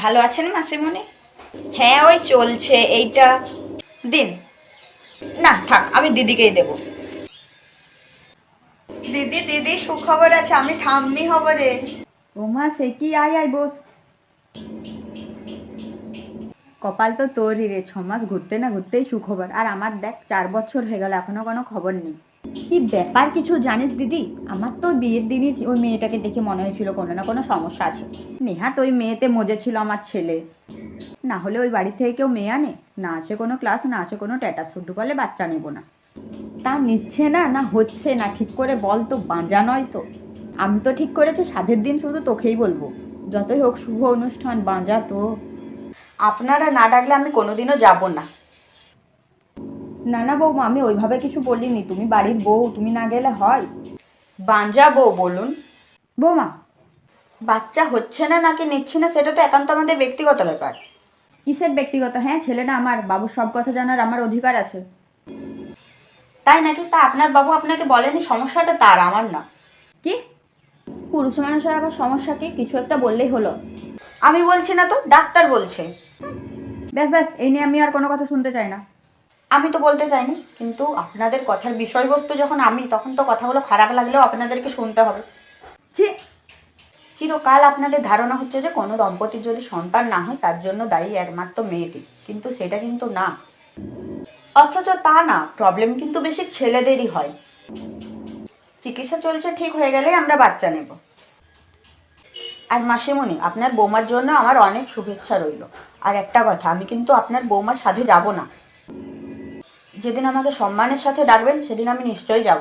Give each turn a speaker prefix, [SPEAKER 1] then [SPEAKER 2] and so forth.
[SPEAKER 1] ভালো আছেন মাসিমণি? হ্যাঁ ওই চলছে, এইটা। দিন। না, থাক, আমি দিদিকেই দেব। দিদি দিদি, সুখবর আছে, আমি ঠাম্মি হব রে।
[SPEAKER 2] ওমা, সে কি? আয় আয়, বস। কপাল তো তোরই রে, ছ মাস ঘুরতে না ঘুরতেই সুখবর। আর আমার দেখ, চার বছর হয়ে গেল, এখনও কোনো খবর নেই। কি ব্যাপার কিছু জানিস দিদি? আমার তো বিয়ের দিনই ওই মেয়েটাকে দেখে মনে হয়েছিল, কোনো না কোনো সমস্যা আছে। নেহাত ওই মেয়েতে মজে ছিল আমার ছেলে। না হলে ওই বাড়ি থেকে কেউ মেয়ে আনে? না আছে কোনো ক্লাস, না আছে কোনো ট্যাটাস, শুধু বলে বাচ্চা নেব না। তা নিচ্ছে না না হচ্ছে না, ঠিক করে বল তো, বাঁজা নয় তো। আমি তো ঠিক করেছি, সাধের দিন শুধু তোকেই বলব। যতই হোক শুভ অনুষ্ঠান, বাঁজা তো।
[SPEAKER 1] আপনারা না ডাকলে আমি কোনোদিনও যাব না।
[SPEAKER 2] না না বৌমা আমি ওইভাবে কিছু বলিনি। তুমি বাড়ির বউ তুমি না গেলে হয়?
[SPEAKER 1] বাঁজাবো বলুন।
[SPEAKER 2] বৌমা।
[SPEAKER 1] বাচ্চা হচ্ছে না নাকি নিচ্ছে না সেটা তো একান্ত আমাদের ব্যক্তিগত ব্যাপার।
[SPEAKER 2] কিসের ব্যক্তিগত? হ্যাঁ ছেলেটা আমার। বাবুর সব কথা জানার আমার অধিকার আছে।
[SPEAKER 1] তাই নাকি? তা আপনার বাবু আপনাকে বলেনি সমস্যাটা তার আমার না।
[SPEAKER 2] কি? পুরুষ মানুষের আবার সমস্যা কি? কিছু একটা বললেই হলো।
[SPEAKER 1] আমি বলছি না তো ডাক্তার বলছে।
[SPEAKER 2] ব্যাস ব্যাস এই নিয়ে আমি আর কোনো কথা শুনতে চাই না।
[SPEAKER 1] আমি তো বলতে চাইনি কিন্তু আপনাদের কথার বিষয়বস্তু যখন আমি তখন তো কথাগুলো খারাপ লাগলেও আপনাদেরকে শুনতে হবে।
[SPEAKER 2] ছি।
[SPEAKER 1] চিরকাল আপনাদের ধারণা হচ্ছে যে কোনো দম্পতির যদি সন্তান না হয় তার জন্য দায়ী একমাত্র মেয়েটি। কিন্তু সেটা কিন্তু না। অথচ তা না প্রবলেম কিন্তু বেশি ছেলেদেরই হয়। চিকিৎসা চলছে ঠিক হয়ে গেলেই আমরা বাচ্চা নেব। আর মাসিমণি আপনার বৌমার জন্য আমার অনেক শুভেচ্ছা রইল। আর একটা কথা আমি কিন্তু আপনার বৌমার সাথে যাব না। যেদিন আমাকে সম্মানের সাথে ডাকবেন সেদিন আমি নিশ্চয়ই যাব।